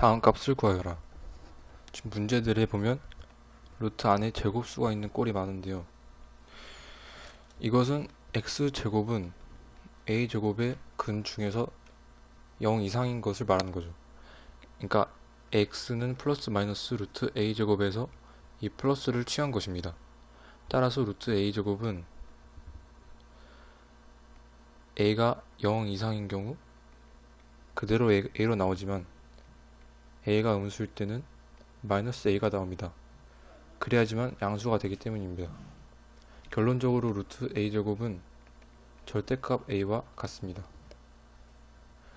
다음 값을 구하여라. 지금 문제들에 보면 루트 안에 제곱수가 있는 꼴이 많은데요. 이것은 x제곱은 a제곱의 근 중에서 0 이상인 것을 말하는 거죠. 그러니까 x는 플러스 마이너스 루트 a제곱에서 이 플러스를 취한 것입니다. 따라서 루트 a제곱은 a가 0 이상인 경우 그대로 a로 나오지만 a가 음수일 때는 마이너스 a가 나옵니다. 그래야지만 양수가 되기 때문입니다. 결론적으로 루트 a제곱은 절대값 a와 같습니다.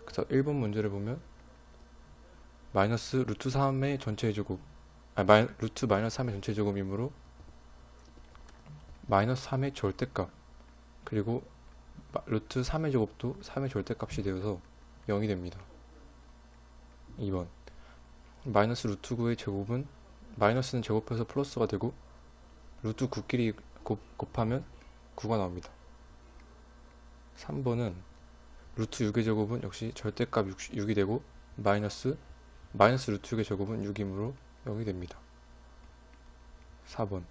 그래서 1번 문제를 보면 마이너스 루트 3의 전체 제곱 아, 마이, 루트 마이너스 3의 전체 제곱이므로 마이너스 3의 절대값 그리고 마- 루트 3의 제곱도 3의 절대값이 되어서 0이 됩니다. 2번 마이너스 루트 9의 제곱은 마이너스는 제곱해서 플러스가 되고 루트 9끼리 곱, 곱하면 9가 나옵니다. 3번은 루트 6의 제곱은 역시 절대값 6, 이 되고 마이너스 마이너스 루트 6의 제곱은 6이므로 0이 됩니다. 4번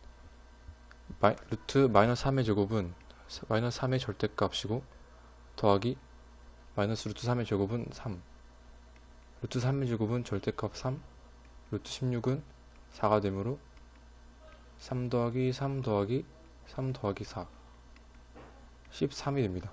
마이, 루트 마이너스 3의 제곱은 사- 마이너스 3의 절대값이고 더하기 마이너스 루트 3의 제곱은 3 루트 3의 제곱은 절대값 3 루트 16은 4가 되므로 3 더하기 3 더하기 3 더하기 4 13이 됩니다.